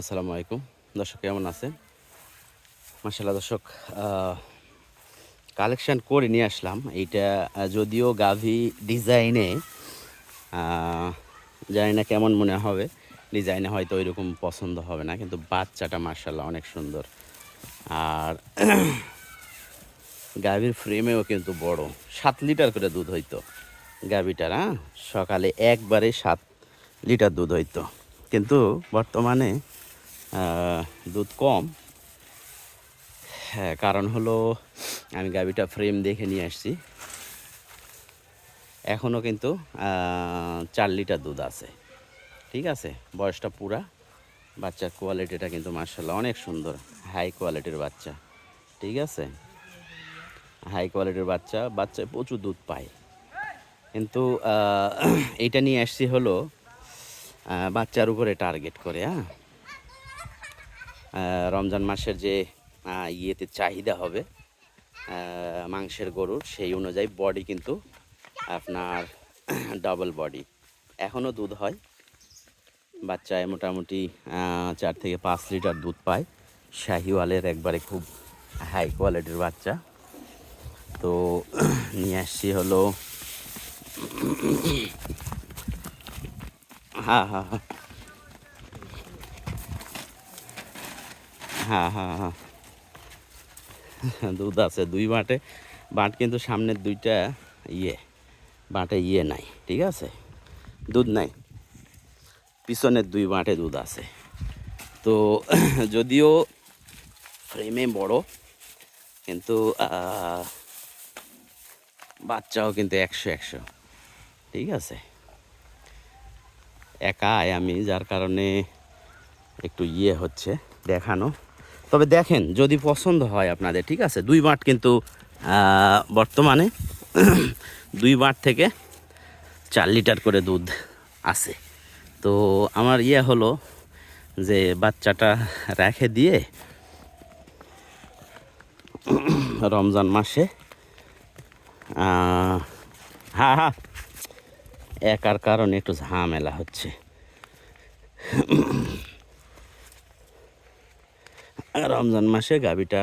আসসালামু আলাইকুম। দর্শক, কেমন আছেন? মাসাল্লাহ দর্শক কালেকশান করে নিয়ে আসলাম। এইটা যদিও গাভি ডিজাইনে জানি না কেমন মনে হবে। ডিজাইনে হয়তো ওইরকম পছন্দ হবে না, কিন্তু বাচ্চাটা মার্শাল্লাহ অনেক সুন্দর। আর গাভীর ফ্রেমেও কিন্তু বড়। সাত লিটার করে দুধ হইতো গাভীটার হ্যাঁ সকালে একবারে সাত লিটার দুধ হইতো। কিন্তু বর্তমানে দুধ কম। হ্যাঁ কারণ হলো আমি গাভীটা ফ্রেম দেখে নিয়ে আসছি। এখনও কিন্তু চার লিটার দুধ আছে। ঠিক আছে? বয়সটা পুরা। বাচ্চার কোয়ালিটিটা কিন্তু মার্শাল্লাহ অনেক সুন্দর। হাই কোয়ালিটির বাচ্চা। ঠিক আছে? হাই কোয়ালিটির বাচ্চা। বাচ্চায় প্রচুর দুধ পায়। কিন্তু এইটা নিয়ে আসছি হলো বাচ্চার উপরে টার্গেট করে হ্যাঁ? রমজান মাসের যে ইয়েতে চাহিদা হবে মাংসের গরুর, সেই অনুযায়ী বডি কিন্তু আপনার ডাবল বডি এখনও দুধ হয়। বাচ্চায় মোটামুটি চার থেকে পাঁচ লিটার দুধ পায়। শাহিওয়ালের একবারে খুব হাই কোয়ালিটির বাচ্চা। তো নিয়ে আসছি হলো হ্যাঁ হ্যাঁ হ্যাঁ হ্যাঁ হ্যাঁ হ্যাঁ দুধ আছে দুই বাঁটে। বাঁট কিন্তু সামনের দুইটা ইয়ে বাঁটে ইয়ে নাই, ঠিক আছে? দুধ নাই। পিছনের দুই বাঁটে দুধ আছে। তো যদিও ফ্রেমে বড়, কিন্তু বাচ্চাও কিন্তু একশো একশো, ঠিক আছে? একাই আমি, যার কারণে একটু ইয়ে হচ্ছে দেখানো। তবে দেখেন, যদি পছন্দ হয় আপনাদের, ঠিক আছে? দুই বাঁট কিন্তু বর্তমানে দুই বাঁট থেকে চার লিটার করে দুধ আছে। তো আমার ইয়ে হলো যে, বাচ্চাটা রেখে দিয়ে রমজান মাসে হ্যাঁ হ্যাঁ একার কারণে একটু ঝামেলা হচ্ছে। রমজান মাসে গাভিটা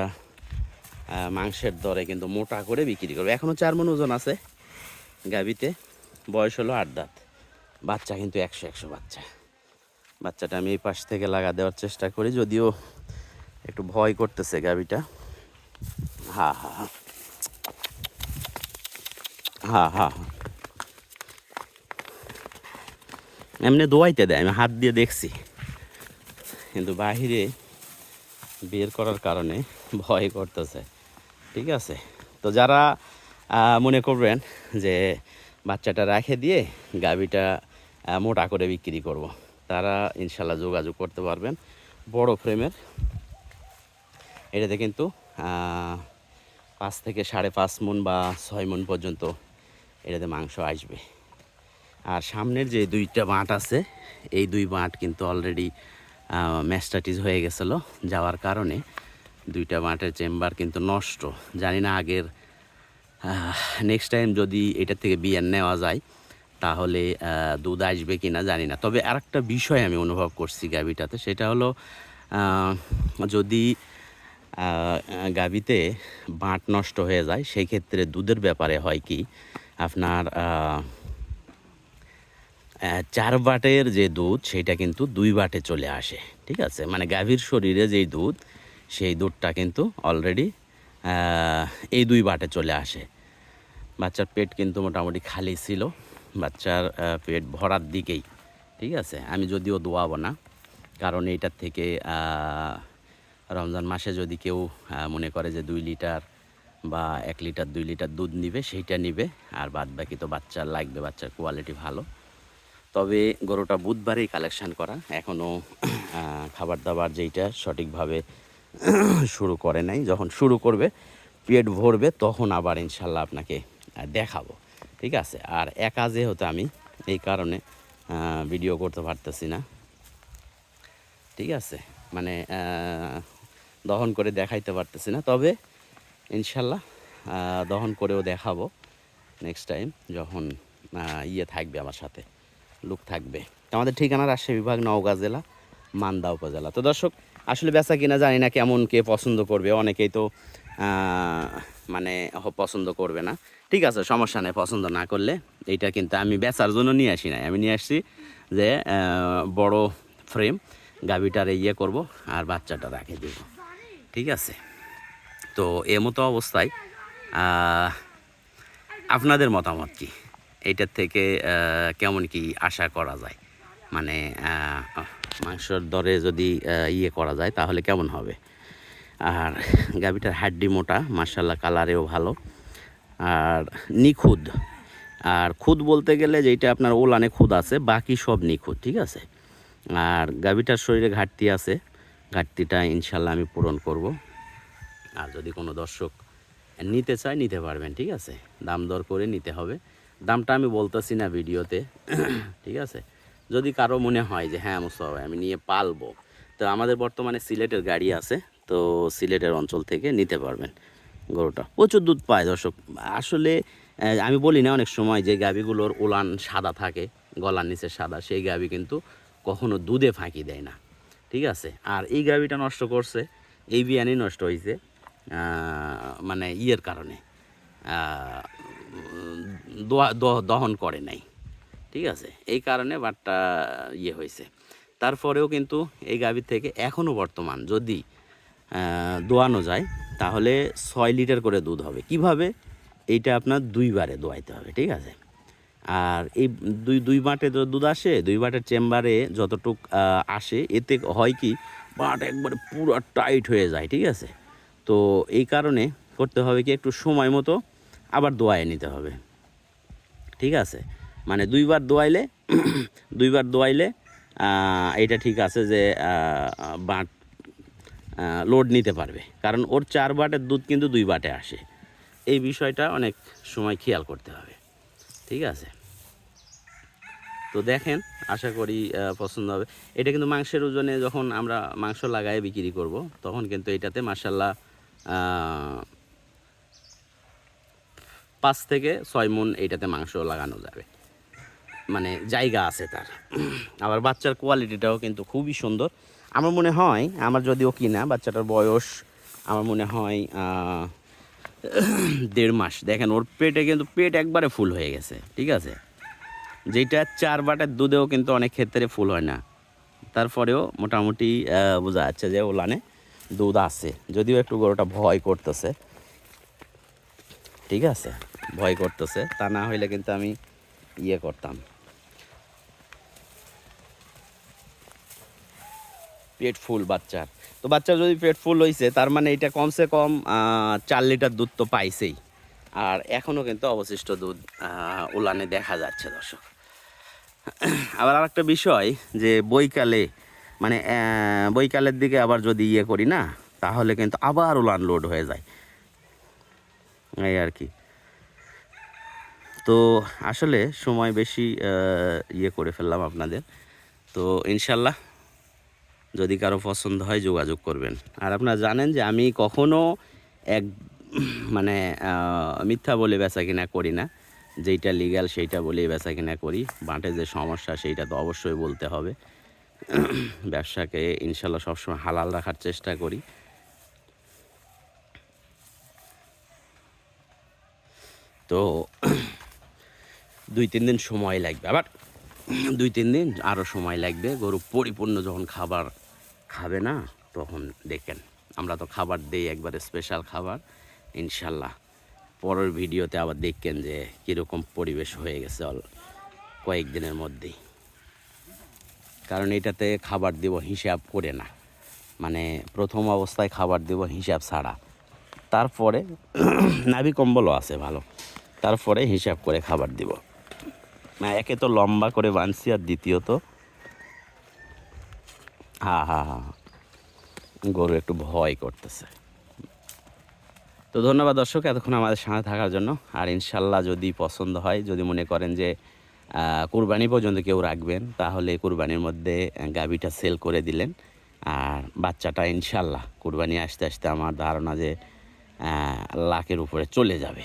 মাংসের দরে কিন্তু মোটা করে বিক্রি করবে। এখনও চার মন ওজন আছে গাভিতে, বয়স হলো আট দাঁত। বাচ্চা কিন্তু একশো একশো বাচ্চা। বাচ্চাটা আমি এই পাশ থেকে লাগা দেওয়ার চেষ্টা করি, যদিও একটু ভয় করতেছে গাভিটা। হা। হা হা হা। এমনি দোয়াইতে দেয়, আমি হাত দিয়ে দেখছি। কিন্তু বাহিরে বের করার কারণে ভয় করতেছে। ঠিক আছে? তো যারা মনে করবেন যে বাচ্চাটা রেখে দিয়ে গাভিটা মোটা করে বিক্রি করব। তারা ইনশাল্লাহ যোগাযোগ করতে পারবেন। বড় ফ্রেমের। এটাতে কিন্তু পাঁচ থেকে সাড়ে পাঁচ মন বা ছয় মন পর্যন্ত এটাতে মাংস আসবে। আর সামনের যে দুইটা বাঁট আছে, এই দুই বাঁট কিন্তু অলরেডি ম্যাস্টাটিস হয়ে গেছিল যাওয়ার কারণে। দুইটা বাঁটের চেম্বার কিন্তু নষ্ট। জানি না আগের নেক্সট টাইম যদি এটা থেকে বিয়ার নেওয়া যায়, তাহলে দুধ আসবে কি না জানি না। তবে আরেকটা বিষয় আমি অনুভব করছি গাভিটাতে, সেটা হলো যদি গাভিতে বাঁট নষ্ট হয়ে যায় সেই ক্ষেত্রে দুধের ব্যাপারে হয় কি? আপনার চার বাটের যে দুধ, সেটা কিন্তু দুই বাটে চলে আসে, ঠিক আছে? মানে গাভীর শরীরে যেই দুধ, সেই দুধটা কিন্তু অলরেডি এই দুই বাটে চলে আসে। বাচ্চার পেট কিন্তু মোটামুটি খালি ছিল, বাচ্চার পেট ভরার দিকেই, ঠিক আছে? আমি যদিও দোয়াবো না, কারণ এইটার থেকে রমজান মাসে যদি কেউ মনে করে যে দুই লিটার বা এক লিটার, দুই লিটার দুধ নিবে, সেইটা নিবে, আর বাদ বাকি তো বাচ্চার লাগবে, বাচ্চার কোয়ালিটি ভালো। তবে গরুটা বুধবারেই কালেকশান করা। এখনও খাবার দাবার যেইটা সঠিকভাবে শুরু করে নাই। যখন শুরু করবে, পেট ভরবে, তখন আবার ইনশাল্লাহ আপনাকে দেখাবো। ঠিক আছে? আর একা যেহেতু আমি, এই কারণে ভিডিও করতে পারতেছি না। ঠিক আছে? মানে দহন করে দেখাইতে পারতেছি না। তবে ইনশাল্লাহ দহন করেও দেখাবো নেক্সট টাইম যখন ইয়ে থাকবে আমার সাথে। লুক থাকবে। আমাদের ঠিকানা রাজশাহী বিভাগ, নওগাঁ জেলা, মান্দা উপজেলা। তো দর্শক, আসলে বেচা কিনা জানি না কেমন কে পছন্দ করবে। অনেকেই তো মানে পছন্দ করবে না। ঠিক আছে, সমস্যা নেই, পছন্দ না করলে এইটা কিন্তু আমি বেচার জন্য নিয়ে আসি নাই। আমি নিয়ে আসছি যে বড় ফ্রেম গাভিটারে ইয়ে করব আর বাচ্চাটা রাখে দেব। ঠিক আছে? তো এ মতো অবস্থায় আপনাদের মতামত কি? এইটার থেকে কেমন কি আশা করা যায়? মানে মাংসর দরে যদি ইয়ে করা যায়, তাহলে কেমন হবে? আর গাভিটার হাড্ডি মোটা মার্শাল্লাহ কালারেও ভালো। আর নিখুঁত। আর খুদ বলতে গেলে যেটা আপনার ওলানে খুদ আছে, বাকি সব নিখুঁত, ঠিক আছে? আর গাভিটার শরীরে ঘাটতি আছে। ঘাটতিটা ইনশাল্লাহ আমি পূরণ করব। আর যদি কোনো দর্শক নিতে চায়, নিতে পারবেন, ঠিক আছে? দাম দর করে নিতে হবে। দামটা আমি বলতেছি না ভিডিওতে, ঠিক আছে? যদি কারও মনে হয় যে হ্যাঁ মুস্তফা ভাই, আমি নিয়ে পালবো। তো আমাদের বর্তমানে সিলেটের গাড়ি আছে, তো সিলেটের অঞ্চল থেকে নিতে পারবেন গরুটা। প্রচুর দুধ পায় দর্শক। আসলে আমি বলি না, অনেক সময় যে গাভিগুলোর উলান সাদা থাকে, গলার নিচে সাদা, সেই গাভি কিন্তু কখনো দুধে ফাঁকি দেয় না, ঠিক আছে? আর এই গাভিটা নষ্ট করছে, এই বিয়ানি নষ্ট হয়েছে মানে ইয়ের কারণে দহন করে নাই। ঠিক আছে? এই কারণে বাটটা ইয়ে হয়েছে। তারপরেও কিন্তু এই গাভীর থেকে এখনও বর্তমান যদি দোয়ানো যায়, তাহলে ছয় লিটার করে দুধ হবে। কীভাবে? এইটা আপনার দুইবারে দোয়াইতে হবে, ঠিক আছে? আর এই দুই দুই বাটে দুধ আসে, দুই বাটের চেম্বারে যতটুক আসে, এতে হয় কি, বাট একবারে পুরো টাইট হয়ে যায়, ঠিক আছে? তো এই কারণে করতে হবে কি, একটু সময় মতো আবার দোয়ায় নিতে হবে। ঠিক আছে? মানে দুইবার দোয়াইলে দুইবার দোয়াইলে এটা ঠিক আছে যে বাট লোড নিতে পারবে। কারণ ওর চার বাটের দুধ কিন্তু দুই বাটে আসে। এই বিষয়টা অনেক সময় খেয়াল করতে হবে। ঠিক আছে? তো দেখেন, আশা করি পছন্দ হবে। এটা কিন্তু মাংসের ওজনে যখন আমরা মাংস লাগাই বিক্রি করব, তখন কিন্তু এটাতে মাসাল্লাহ পাঁচ থেকে ছয় মন এইটাতে মাংস লাগানো যাবে। মানে জায়গা আছে তার। আবার বাচ্চার কোয়ালিটিটাও কিন্তু খুবই সুন্দর। আমার মনে হয়, আমার যদিও কিনা, বাচ্চাটার বয়স আমার মনে হয় দেড় মাস। দেখেন, ওর পেটে কিন্তু পেট একবারে ফুল হয়ে গেছে, ঠিক আছে? যেটা চার বাটের দুধেও কিন্তু অনেক ক্ষেত্রে ফুল হয় না। তারপরেও মোটামুটি বোঝা যাচ্ছে যে ওলানে দুধ আছে। যদিও একটু গরুটা ভয় করতেছে। ঠিক আছে? ভয় করতেছে, তা না হইলে কিন্তু আমি ইয়ে করতাম। পেট ফুল বাচ্চার। তো বাচ্চার যদি পেট ফুল হয়েছে তার মানে এটা কমসে কম চার লিটার দুধ তো পাইছেই। আর এখনও কিন্তু অবশিষ্ট দুধ উলানে দেখা যাচ্ছে, দর্শক। আবার আর একটা বিষয় যে বইকালে মানে বইকালের দিকে আবার যদি ইয়ে করি না, তাহলে কিন্তু আবার উলান লোড হয়ে যায়। এই আর কি। তো আসলে সময় বেশি ইয়ে করে ফেললাম আপনাদের। তো ইনশাল্লাহ যদি কারও পছন্দ হয় যোগাযোগ করবেন। আর আপনারা জানেন যে আমি কখনো এক মানে মিথ্যা বলে বেচা কিনা করি না। যেইটা লিগ্যাল সেইটা বলেই বেচা কিনা করি। বাঁটে যে সমস্যা সেইটা তো অবশ্যই বলতে হবে। ব্যবসাকে ইনশাল্লাহ সবসময় হালাল রাখার চেষ্টা করি। তো দুই, তিন দিন সময় লাগবে। আবার দুই, তিন দিন আরও সময় লাগবে। গরু পরিপূর্ণ যখন খাবার খাবে না, তখন দেখেন, আমরা তো খাবার দেই একবারে স্পেশাল খাবার। ইনশাল্লাহ পরের ভিডিওতে আবার দেখবেন যে কীরকম পরিবেশ হয়ে গেছে অল কয়েকদিনের মধ্যেই। কারণ এটাতে খাবার দেব হিসাব করে না। মানে প্রথম অবস্থায় খাবার দেব হিসাব ছাড়া। তারপরে নাভি কম্বলও আছে ভালো। তারপরে হিসাব করে খাবার দিব। না, একে তো লম্বা করে বানছি আর দ্বিতীয়ত। হা হা হা গরু একটু ভয় করতেছে। তো ধন্যবাদ দর্শক এতক্ষণ আমাদের সাথে থাকার জন্য। আর ইনশাল্লাহ যদি পছন্দ হয়, যদি মনে করেন যে কুরবানি পর্যন্ত কেউ রাখবেন, তাহলে কুরবানির মধ্যে গাভিটা সেল করে দিলেন। আর বাচ্চাটা ইনশাল্লাহ কুরবানি আসতে আসতে আমার ধারণা যে লাখের উপরে চলে যাবে।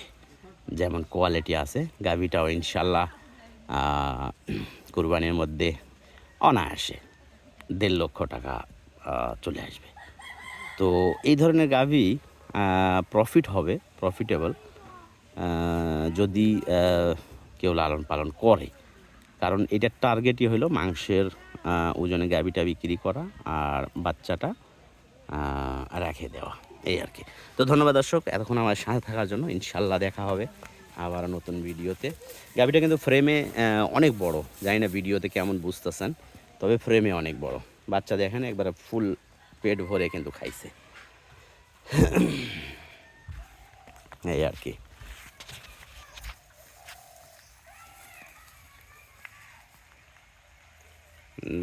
যেমন কোয়ালিটি আছে, গাভিটাও ইনশাল্লাহ কুরবানির মধ্যে অনায়াসে দেড় লক্ষ টাকা চলে আসবে। তো এই ধরনের গাভী প্রফিট হবে প্রফিটেবল যদি কেউ লালন পালন করে। কারণ এটার টার্গেটই হলো মাংসের ওজনে গাভীটা বিক্রি করা আর বাচ্চাটা রেখে দেওয়া। এই আর কি। তো ধন্যবাদ দর্শক, এতক্ষণ আমার সাথে থাকার জন্য। ইনশাল্লাহ দেখা হবে। আবার নতুন ভিডিওতে। গাভীটা কিন্তু ফ্রেমে অনেক বড়। জানি না ভিডিওতে কেমন বুঝতেছেন, তবে ফ্রেমে অনেক বড়। বাচ্চা দেখেন, একবারে ফুল পেট ভরে কিন্তু খাইছে। এই আর কি।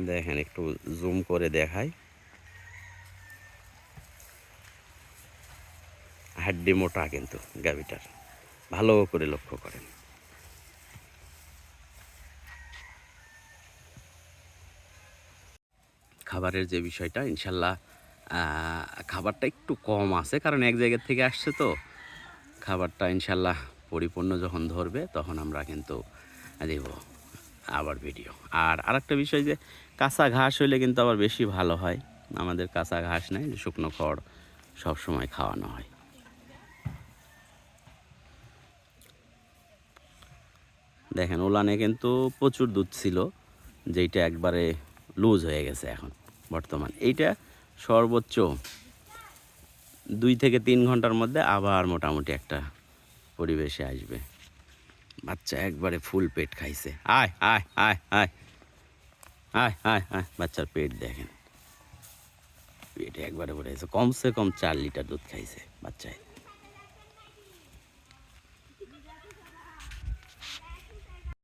দেখেন, একটু জুম করে দেখাই। হাড্ডি মোটা কিন্তু গাভিটার। ভালো করে লক্ষ্য করেন। খাবারের যে বিষয়টা, ইনশাল্লাহ খাবারটা একটু কম আছে, কারণ এক জায়গা থেকে আসছে তো। খাবারটা ইনশাল্লাহ পরিপূর্ণ যখন ধরবে, তখন আমরা কিন্তু দেব আবার ভিডিও। আর আরেকটা বিষয় যে, কাঁচা ঘাস হইলে কিন্তু আবার বেশি ভালো হয়। আমাদের কাঁচা ঘাস নেই, শুকনো খড় সব সময় খাওয়ানো হয়। দেখেন ওলানে কিন্তু প্রচুর দুধ ছিল, যেইটা একবারে লুজ হয়ে গেছে এখন, বর্তমান। এইটা সর্বোচ্চ দুই থেকে তিন ঘণ্টার মধ্যে আবার মোটামুটি একটা পরিবেশে আসবে। বাচ্চা একবারে ফুল পেট খাইছে। আয় আয় আয় আয়। আয় আয় আয়। বাচ্চার পেট দেখেন। পেটে একবারে ভরে গেছে। কমসে কম চার লিটার দুধ খাইছে বাচ্চায়।